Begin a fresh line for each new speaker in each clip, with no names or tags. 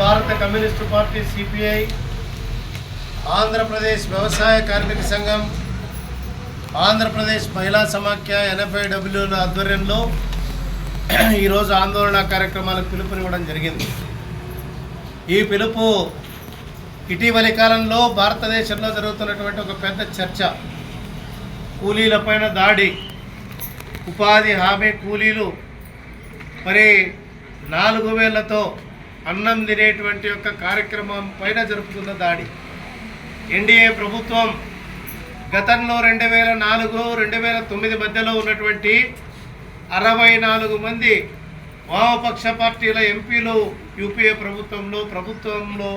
భారత communist party CPI Andhra Pradesh వ్యవసాయ కార్మిక సంఘం ఆంధ్రప్రదేశ్ మహిళా సమాఖ్య ఎనభై డబ్ల్యూల ఆధ్వర్యంలో ఈరోజు ఆందోళన కార్యక్రమాలకు పిలుపునివ్వడం జరిగింది. ఈ పిలుపు ఇటీవలి కాలంలో భారతదేశంలో జరుగుతున్నటువంటి ఒక పెద్ద చర్చ. కూలీలపైన దాడి ఉపాధి హామీ కూలీలు మరి నాలుగు వేలతో అన్నం తినేటువంటి యొక్క కార్యక్రమం పైన జరుపుతున్న దాడి. ఎన్డీఏ ప్రభుత్వం గతంలో రెండు వేల నాలుగు రెండు వేల తొమ్మిది మధ్యలో ఉన్నటువంటి అరవై నాలుగు మంది వామపక్ష పార్టీల ఎంపీలు యూపీఏ ప్రభుత్వంలో ప్రభుత్వంలో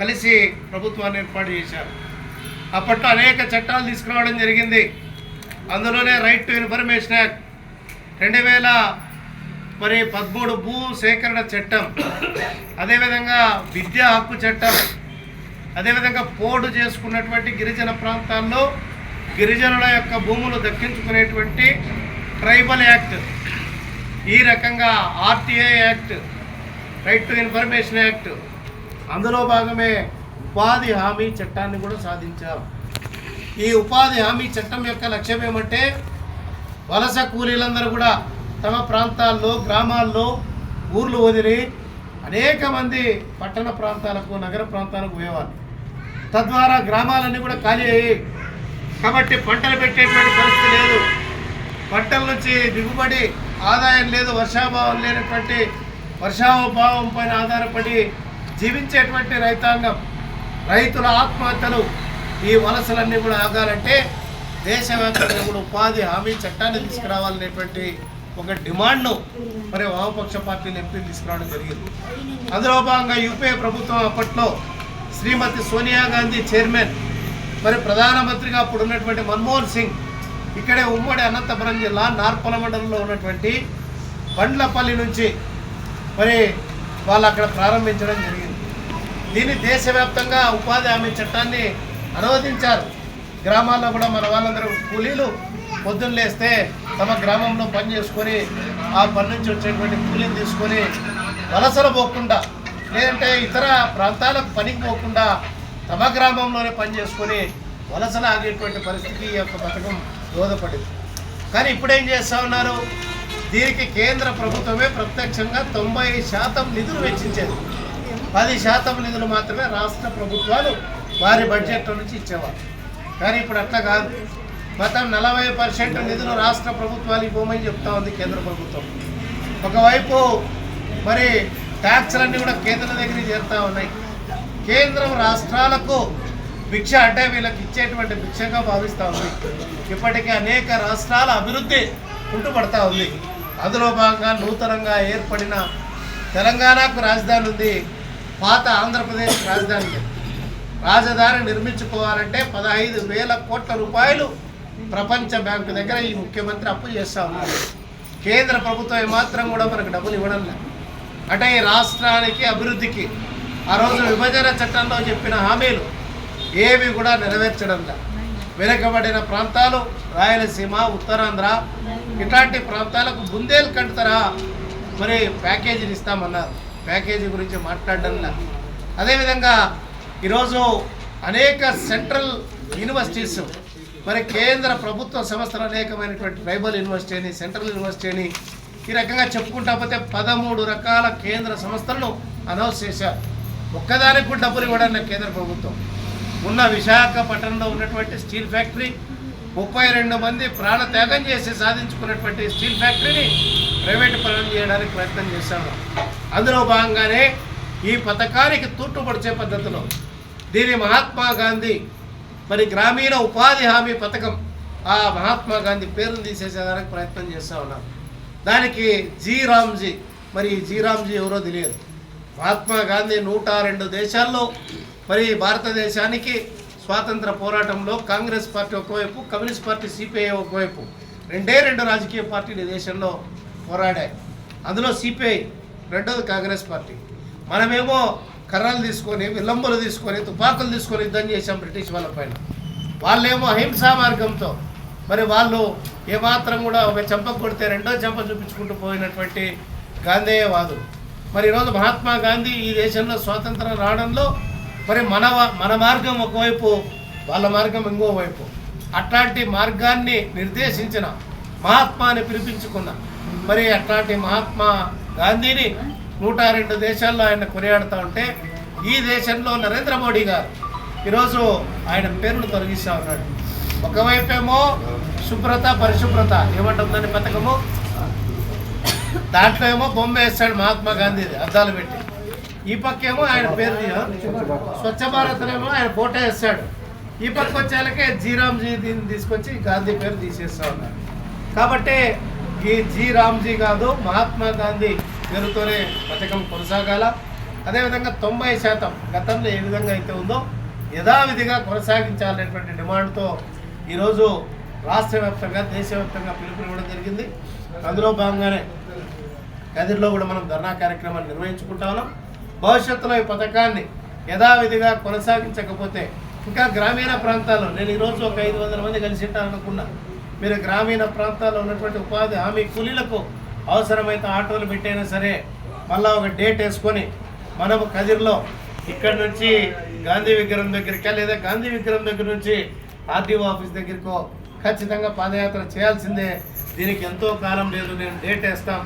కలిసి ప్రభుత్వాన్ని ఏర్పాటు చేశారు. అప్పట్లో అనేక చట్టాలు తీసుకురావడం జరిగింది. అందులోనే రైట్ టు ఇన్ఫర్మేషన్ యాక్ట్ రెండు వేల మరి పదమూడు భూ సేకరణ చట్టం అదేవిధంగా విద్యా హక్కు చట్టం అదేవిధంగా పోడు చేసుకున్నటువంటి గిరిజన ప్రాంతాల్లో గిరిజనుల యొక్క భూములు దక్కించుకునేటువంటి ట్రైబల్ యాక్ట్ ఈ రకంగా RTI act right to information act అందులో భాగమే ఉపాధి హామీ చట్టాన్ని కూడా సాధించాం. ఈ ఉపాధి హామీ చట్టం యొక్క లక్ష్యం ఏమంటే వలస కూలీలందరూ కూడా తమ ప్రాంతాల్లో గ్రామాల్లో ఊర్లు వదిలి అనేక మంది పట్టణ ప్రాంతాలకు నగర ప్రాంతాలకు పోయేవారు తద్వారా గ్రామాలన్నీ కూడా ఖాళీ అయ్యాయి కాబట్టి పంటలు పెట్టేటువంటి పరిస్థితి లేదు. పంటల నుంచి దిగుబడి ఆదాయం లేదు వర్షాభావం లేనటువంటి వర్షాభావం పైన ఆధారపడి జీవించేటువంటి రైతాంగం రైతుల ఆత్మహత్యలు ఈ వలసలన్నీ కూడా ఆగాలంటే దేశవ్యాప్తంగా కూడా ఉపాధి హామీ చట్టాన్ని తీసుకురావాలనేటువంటి ఒక డిమాండ్ను మరి వామపక్ష పార్టీలు ఎంపీలు తీసుకురావడం జరిగింది. అందులో భాగంగా యూపీఏ ప్రభుత్వం అప్పట్లో శ్రీమతి సోనియా గాంధీ చైర్మన్ మరి ప్రధానమంత్రిగా అప్పుడు ఉన్నటువంటి మన్మోహన్ సింగ్ ఇక్కడే ఉమ్మడి అనంతపురం జిల్లా నార్పల మండలంలో ఉన్నటువంటి బండ్లపల్లి నుంచి మరి వాళ్ళు అక్కడ ప్రారంభించడం జరిగింది. దీన్ని దేశవ్యాప్తంగా ఉపాధి హామీ చట్టాన్ని అనువదించారు. గ్రామాల్లో కూడా మన వాళ్ళందరూ కూలీలు పొద్దున్న లేస్తే తమ గ్రామంలో పని చేసుకొని ఆ పని నుంచి వచ్చేటువంటి కూలీని తీసుకొని వలసలు పోకుండా లేదంటే ఇతర ప్రాంతాలకు పనికి పోకుండా తమ గ్రామంలోనే పని చేసుకొని వలసలు ఆగేటువంటి పరిస్థితి ఈ యొక్క పథకం దోహదపడింది. కానీ ఇప్పుడేం చేస్తా ఉన్నారు? దీనికి కేంద్ర ప్రభుత్వమే ప్రత్యక్షంగా తొంభై శాతం నిధులు వెచ్చించేది. పది శాతం నిధులు మాత్రమే రాష్ట్ర ప్రభుత్వాలు వారి బడ్జెట్ నుంచి ఇచ్చేవారు కానీ ఇప్పుడు అట్లా కాదు. మొత్తం నలభై పర్సెంట్ నిధులు రాష్ట్ర ప్రభుత్వాలు ఇవ్వమని చెప్తా ఉంది కేంద్ర ప్రభుత్వం. ఒకవైపు మరి ట్యాక్స్లన్నీ కూడా కేంద్రం దగ్గర చేరుతా ఉన్నాయి. కేంద్రం రాష్ట్రాలకు భిక్ష అంటే వీళ్ళకి ఇచ్చేటువంటి భిక్షగా భావిస్తూ ఉంది. ఇప్పటికే అనేక రాష్ట్రాల అభివృద్ధి ఉంటుపడతా ఉంది. అందులో భాగంగా నూతనంగా ఏర్పడిన తెలంగాణకు రాజధాని ఉంది. పాత ఆంధ్రప్రదేశ్ రాజధాని. రాజధాని నిర్మించుకోవాలంటే పదహైదు వేల కోట్ల రూపాయలు ప్రపంచ బ్యాంకు దగ్గర ఈ ముఖ్యమంత్రి అప్పు చేస్తా ఉన్నారు. కేంద్ర ప్రభుత్వం ఏమాత్రం కూడా మనకు డబ్బులు ఇవ్వడం లేదు. అంటే ఈ రాష్ట్రానికి అభివృద్ధికి ఆ రోజు విభజన చట్టంలో చెప్పిన హామీలు ఏవి కూడా నెరవేర్చడం లేదు. వెనుకబడిన ప్రాంతాలు రాయలసీమ ఉత్తరాంధ్ర ఇట్లాంటి ప్రాంతాలకు బుందేలు తరహా మరి ప్యాకేజీని ఇస్తామన్నారు. ప్యాకేజీ గురించి మాట్లాడడం అదేవిధంగా ఈరోజు అనేక సెంట్రల్ యూనివర్సిటీస్ మరి కేంద్ర ప్రభుత్వ సంస్థలు అనేకమైనటువంటి ట్రైబల్ యూనివర్సిటీ అని సెంట్రల్ యూనివర్సిటీ అని ఈ రకంగా చెప్పుకుంటా పోతే పదమూడు రకాల కేంద్ర సంస్థలను అనౌన్స్ చేశారు. ఒక్కదానికి కూడా డబ్బులు ఇవ్వడం కేంద్ర ప్రభుత్వం. ఉన్న విశాఖపట్నంలో ఉన్నటువంటి స్టీల్ ఫ్యాక్టరీ ముప్పై రెండు మంది ప్రాణ త్యాగం చేసి సాధించుకున్నటువంటి స్టీల్ ఫ్యాక్టరీని ప్రైవేట్ పనులు చేయడానికి ప్రయత్నం చేశాము అందులో భాగంగానే ఈ పథకానికి తూట్టుపడిచే పద్ధతిలో దీని మహాత్మా గాంధీ మరి గ్రామీణ ఉపాధి హామీ పథకం ఆ మహాత్మా గాంధీ పేరును తీసేసేదానికి ప్రయత్నం చేస్తూ ఉన్నారు. దానికి జీ రామ్జీ మరి ఈ జీ రామ్జీ ఎవరో తెలియదు. మహాత్మా గాంధీ నూట రెండు దేశాల్లో మరి భారతదేశానికి స్వాతంత్ర పోరాటంలో కాంగ్రెస్ పార్టీ ఒకవైపు కమ్యూనిస్ట్ పార్టీ సిపిఐ ఒకవైపు రెండే రెండు రాజకీయ పార్టీలు దేశంలో పోరాడాయి. అందులో సిపిఐ రెండోది కాంగ్రెస్ పార్టీ. మనమేమో కర్రలు తీసుకొని విలంబులు తీసుకొని తుపాకులు తీసుకొని యుద్ధం చేశాం బ్రిటిష్ వాళ్ళ పైన. వాళ్ళేమో అహింసా మార్గంతో మరి వాళ్ళు ఏమాత్రం కూడా ఒక చెంప కొడితే రెండో చెంప చూపించుకుంటూ పోయినటువంటి గాంధేయవాదులు. మరి ఈరోజు మహాత్మా గాంధీ ఈ దేశంలో స్వాతంత్రం రావడంలో మరి మన మన మార్గం ఒకవైపు వాళ్ళ మార్గం ఇంకో వైపు. అట్లాంటి మార్గాన్ని నిర్దేశించిన మహాత్మాని పిలిపించుకున్న మరి అట్లాంటి మహాత్మా గాంధీని నూట రెండు దేశాల్లో ఆయన కొనియాడుతూ ఉంటే ఈ దేశంలో నరేంద్ర మోడీ గారు ఈరోజు ఆయన పేరును తొలగిస్తూ ఉన్నాడు. ఒకవైపేమో శుభ్రత పరిశుభ్రత ఏమంటుందని పథకము? దాంట్లో ఏమో బొమ్మ వేస్తాడు మహాత్మా గాంధీ అద్దాలు పెట్టి. ఈ పక్క ఏమో ఆయన పేరు స్వచ్ఛ భారత్ ఏమో ఆయన ఫోటో వేస్తాడు. ఈ పక్క వచ్చేలకే జీరామ్జీ దీన్ని తీసుకొచ్చి గాంధీ పేరు తీసేస్తా ఉన్నారు కాబట్టి ఈ జీ రామ్జీ కాదు మహాత్మా గాంధీ పేరుతోనే పథకం కొనసాగాల. అదేవిధంగా తొంభై శాతం గతంలో ఏ విధంగా అయితే ఉందో యథావిధిగా కొనసాగించాలనేటువంటి డిమాండ్తో ఈరోజు రాష్ట్ర వ్యాప్తంగా దేశవ్యాప్తంగా పిలుపునివ్వడం జరిగింది. అందులో భాగంగానే కదిరిలో కూడా మనం ధర్నా కార్యక్రమాన్ని నిర్వహించుకుంటా ఉన్నాం. భవిష్యత్తులో ఈ పథకాన్ని యథావిధిగా కొనసాగించకపోతే ఇంకా గ్రామీణ ప్రాంతాల్లో నేను ఈరోజు ఒక ఐదు వందల మంది కలిసి ఉంటారనుకున్నా మీరు గ్రామీణ ప్రాంతాల్లో ఉన్నటువంటి ఉపాధి హామీ కూలీలకు అవసరమైతే ఆటోలు పెట్టైనా సరే మళ్ళా ఒక డేట్ వేసుకొని మనము కదిరిలో ఇక్కడ నుంచి గాంధీ విగ్రహం దగ్గరికా లేదా గాంధీ విగ్రహం దగ్గర నుంచి ఆర్టీఓ ఆఫీస్ దగ్గరికో ఖచ్చితంగా పాదయాత్ర చేయాల్సిందే. దీనికి ఎంతో కాలం లేదు. నేను డేట్ వేస్తాం.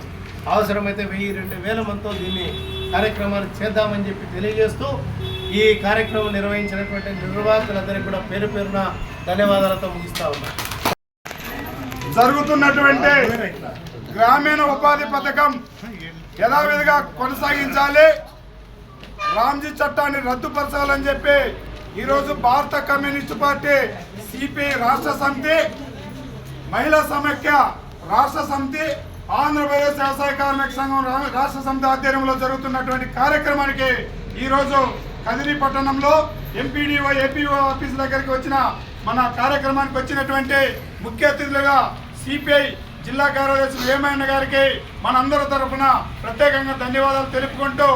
అవసరమైతే వెయ్యి రెండు వేల మందితో దీన్ని కార్యక్రమాలు చేద్దామని చెప్పి తెలియజేస్తూ ఈ కార్యక్రమం నిర్వహించినటువంటి నిర్వాహకులందరికీ కూడా పేరు పేరున ధన్యవాదాలతో ముగిస్తా ఉన్నా.
జరుగుతున్నటువంటి గ్రామీణ ఉపాధి పథకం యథావిధిగా కొనసాగించాలి. రామ్జీ చట్టాన్ని రద్దుపరచాలని చెప్పి ఈరోజు భారత కమ్యూనిస్ట్ పార్టీ సిపిఐ రాష్ట్ర సమితి మహిళా సమైక్య రాష్ట్ర సమితి ఆంధ్రప్రదేశ్ వ్యవసాయ కార్మిక సంఘం రా- రాష్ట్ర సమితి ఆధ్వర్యంలో జరుగుతున్నటువంటి కార్యక్రమానికి ఈరోజు కదిరి పట్టణంలో ఎంపీడీఓ ఏపీఓ ఆఫీస్ దగ్గరికి వచ్చిన మన కార్యక్రమానికి వచ్చినటువంటి ముఖ్య అతిథులుగా సిపిఐ జిల్లా కార్యదర్శి వేమయ్య గారికి మనందరి తరఫున ప్రత్యేకంగా ధన్యవాదాలు తెలుపుకుంటూ